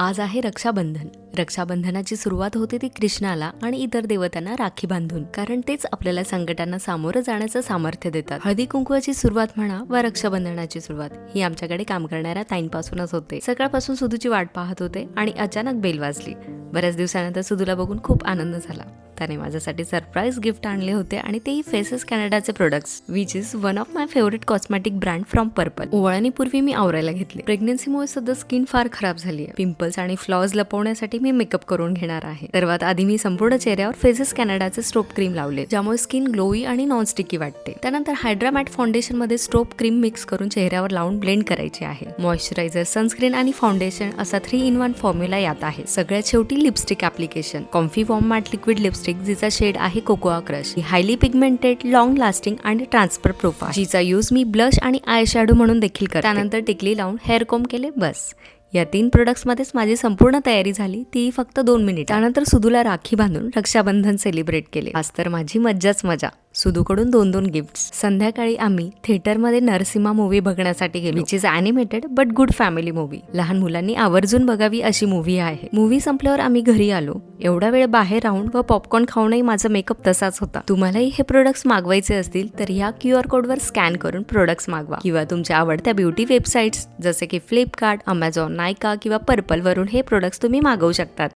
आज आहे रक्षाबंधन. रक्षाबंधनाची सुरुवात होते ती कृष्णाला आणि इतर देवतांना राखी बांधून कारण तेच आपल्याला संकटांना सामोरं जाण्याचं सामर्थ्य देतात. हळदी कुंकुवाची सुरुवात म्हणा वा रक्षाबंधनाची सुरुवात ही आमच्याकडे काम करणाऱ्या ताईंपासूनच होते. सकाळपासून सुधूची वाट पाहत होते आणि अचानक बेल वाजली. बऱ्याच दिवसानंतर सुधूला बघून खूप आनंद झाला. त्याने माझ्यासाठी सरप्राईज गिफ्ट आणले होते आणि तेही Faces कॅनडाचे products which is one of my favourite cosmetic brand from Purplle ओवाळणीपूर्वी मी आवरायला घेतले. प्रेग्नन्सीमुळे सध्या स्किन फार खराब झाली आहे. पिंपल्स आणि फ्लॉज लपवण्यासाठी मी मेकअप करून घेणार आहे. सर्वात आधी मी संपूर्ण चेहऱ्यावर फेसेस कॅनडाचे स्ट्रोप क्रीम लावले ज्यामुळे स्किन ग्लोई आणि नॉन स्टिकी वाटते. त्यानंतर हायड्रामॅट फाउंडेशनमध्ये स्ट्रोप क्रीम मिक्स करून चेहऱ्यावर लावून ब्लेंड करायचे आहे. मॉइश्चरायझर सनस्क्रीन आणि फाउंडेशन असा थ्री इन वन फॉर्म्युला यात आहे. सगळ्यात शेवटी lipstick application comfy warm matte liquid lipstick जिचा शेड आहे कोकोआ क्रश ही हायली पिगमेंटेड लॉंग लास्टिंग आणि ट्रान्सफर प्रूफ आहे जिचा यूज मी ब्लश आणि आय शॅडो म्हणून देखील करते. त्यानंतर टिकली लावून हेअर कोम केले बस. या तीन प्रोडक्ट्समध्येच माझी संपूर्ण तयारी झाली ती फक्त दोन मिनिट त्यानंतर सुदूला राखी बांधून रक्षाबंधन सेलिब्रेट केले. आज तर माझी मज्जाच मजा. सुदूकडून दोन दोन गिफ्ट संध्याकाळी आम्ही थिएटरमध्ये नरसिंहा मूवी बघण्यासाठी गेलो which is animated but good family movie लहान मुलांनी आवर्जून बघावी अशी मूवी आहे. मूवी संपल्यावर आम्ही घरी आलो. एवढा वेळ बाहेर राहून व पॉपकॉर्न खाऊनही माझा मेकअप तसाच होता. तुम्हालाही हे प्रोडक्ट्स मागवायचे असतील तर ह्या क्यू आर कोडवर स्कॅन करून प्रोडक्ट्स मागवा. किंवा तुमच्या आवडत्या ब्युटी वेबसाईट्स जसे की फ्लिपकार्ट अमेझॉन नायका किंवा पर्पल वरून हे प्रोडक्ट्स तुम्ही मागवू शकतात.